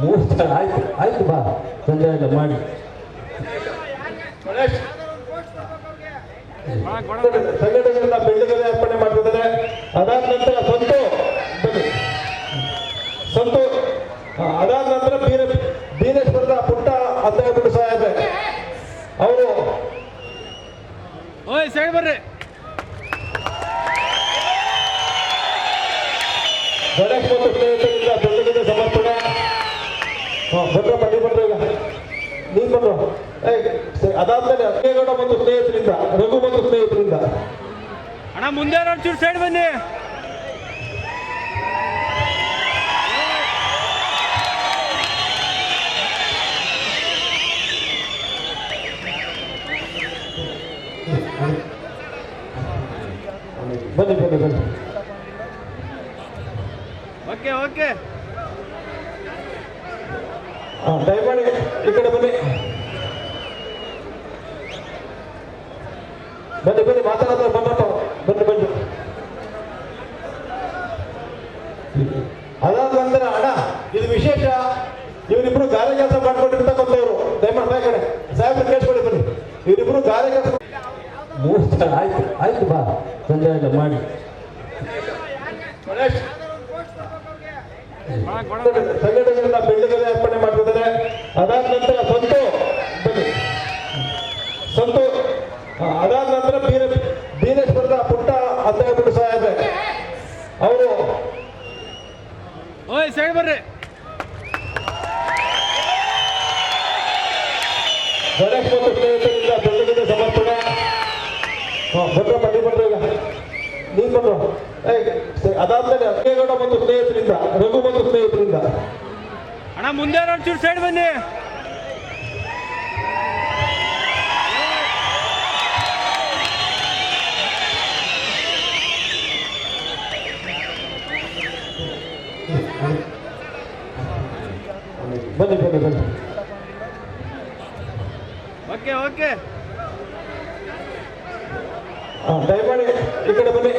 ಮೂರು ಜನ ಆಯ್ತು ಆಯ್ತು ಬಾ ತೊಂದರೆ ಇಲ್ಲ ಮಾಡಿ. ಸಂಘಟನೆಗಳನ್ನ ಬೆಳ್ಳಿಗೆರೆ ಅರ್ಪಣೆ ಮಾಡ್ತಿದ್ದಾರೆ. ಅದಾದ ನಂತರ ಸಂತು. ಸಂತೋ. ಅದಾದ ನಂತರ ಬೀರ ಬೀರೇಶ್ವರದ ಪುಟ್ಟ ಅಂತ ಹೇಳ್ಬಿಟ್ಟು ಸಾಹೇಬ್ರೆ ಅವರು ಓಯ್ ಸೈಡ್ ಬರ್ರಿ. ಗಣೇಶ್ ಮತ್ತು ಸಮರ್ಪಣೆ ಹಾ ಬಂದ್ರ ಬನ್ನಿ ಬಂದ್ರು ಈಗ. ನೀನ್ ಬಂದ್ರು ಅದಾದ್ಮೇಲೆ ಅಕ್ಕೇಗೌಡ ಮತ್ತು ಸ್ನೇಹಿತರಿಂದ ರಘು ಮತ್ತು ಸ್ನೇಹಿತರಿಂದ. ಅಣ್ಣ ಮುಂದೆ ಒಂಚೂರು ಸೈಡ್ ಬನ್ನಿ. ಬನ್ನಿ ಬನ್ನಿ ಬನ್ನಿ. Okay okay. ದಯಮಾಡಿ ಈ ಕಡೆ ಬನ್ನಿ. ಬನ್ನಿ ಬನ್ನಿ ಮಾತಾಡೋದ್ರೆ ಬಂದಪ್ಪ ಬನ್ನಿ ಬನ್ನಿ. ಅದಾದ ನಂತರ ಅಣ್ಣ ಇದು ವಿಶೇಷ. ಇವರಿಬ್ರು ಗಾರೆ ಕೆಲಸ ಮಾಡ್ಕೊಂಡಿರ್ತಕ್ಕಂಥವ್ರು. ದಯಮಾಡಿ ಬಾಯ್ ಕಡೆ. ಸಾಹೇಬ್ರು ಕೇಳಿಸ್ಕೊಳ್ಳಿ ಬನ್ನಿ. ಇವರಿಬ್ರು ಗಾರೆ ಕೆಲಸ ಮೂರು ಜನ ಆಯ್ತು. ಆಯ್ತು ಬಾ. ತೊಂದರೆ ಇಲ್ಲ ಮಾಡಿ. ಸಂಘಟನೆಗಳನ್ನ ಮಾಡ್ತಿದ್ದಾರೆ ಅದಾದ ನಂತರ ಸಂತು ಸಂತು ಅದಾದ ನಂತರ ಬೀರ ಬೀರೇಶ್ವರದ ಪುಟ್ಟ ಅಂತ ಸಾಹೇಬ್ರೆ ಅವರು ಓಯ್ ಸೈಡ್ ಬರ್ರಿ. ಗಣೇಶ್ ಮತ್ತು ಸ್ನೇಹಿತರಿಂದ ಬೆಳಗಿನ ಸಮರ್ಪಣೆ. ಭದ್ರ ಬಂದ್ರ ಬನ್ನಿ ಬಂದ್ರು ಈಗ. ನೀನ್ ಬಂದ್ರು. ಅದಾದ್ಮೇಲೆ ಅಕ್ಕೇಗೌಡ ಮತ್ತು ಸ್ನೇಹಿತರಿಂದ ರಘು ಮತ್ತು ಸ್ನೇಹಿತರಿಂದ. ಅಣ್ಣ ಮುಂದೆ ಚೂರು ಸೈಡ್ ಬನ್ನಿ. ಬನ್ನಿ ಬನ್ನಿ ಬನ್ನಿ. Okay okay. ದಯಮಾಡಿ ಈ ಕಡೆ ಬನ್ನಿ.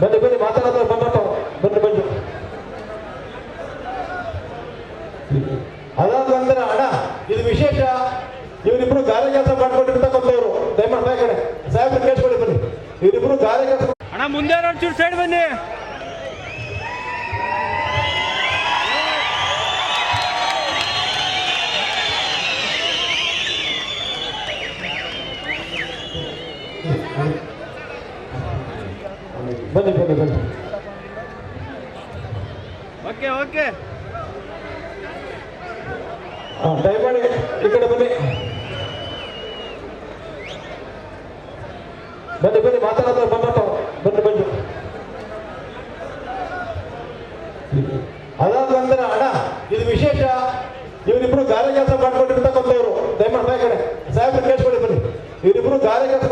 ಬನ್ನಿ ಬನ್ನಿ ಮಾತಾಡೋದ್ರೆ ಬಂದ್ಬಿಟ್ಟು ಬನ್ನಿ ಬನ್ನಿ ಅದಾದ ನಂತರ ಅಣ್ಣ ಇದು ವಿಶೇಷ. ಇವರಿಬ್ರು ಗಾರೆ ಕೆಲಸ ಮಾಡ್ಕೊಂಡಿರ್ತಕ್ಕಂಥವ್ರು ದಯಮಾಡಿ ಕಡೆ ಸಾಹೇಬ್ರು ಕೇಳಿಸ್ಕೊಳ್ಳಿ ಬನ್ನಿ. ಇವರಿಬ್ರು ಗಾರೆ ಕೆಲಸ ಅಣ್ಣ ಮುಂದೆ ನೋಡ್ತೀವಿ ಸೈಡ್ ಬನ್ನಿ. ಬನ್ನಿ ಬನ್ನಿ ಬನ್ನಿ. ಓಕೆ ಓಕೆ ದಯಮಾಡಿ ಈ ಕಡೆ ಬನ್ನಿ. ಬನ್ನಿ ಬನ್ನಿ ಮಾತಾಡೋದ್ರೆ ಬಂದ್ಬಿಟ್ಟು ಬನ್ನಿ ಬನ್ನಿ ಅದಾದ ಅಣ್ಣ, ಇದು ವಿಶೇಷ. ಇವರಿಬ್ರು ಗಾರೆ ಕೆಲಸ ಮಾಡ್ಕೊಂಡಿರ್ತಕ್ಕಂಥವ್ರು. ದಯಮಾಡಿ ಬಾ ಈ ಕಡೆ ಸಾಹೇಬ್ರು ಕೇಳಿಸ್ಕೊಳ್ಳಿ ಬನ್ನಿ. ಇವರಿಬ್ರು ಗಾರೆ ಕೆಲಸ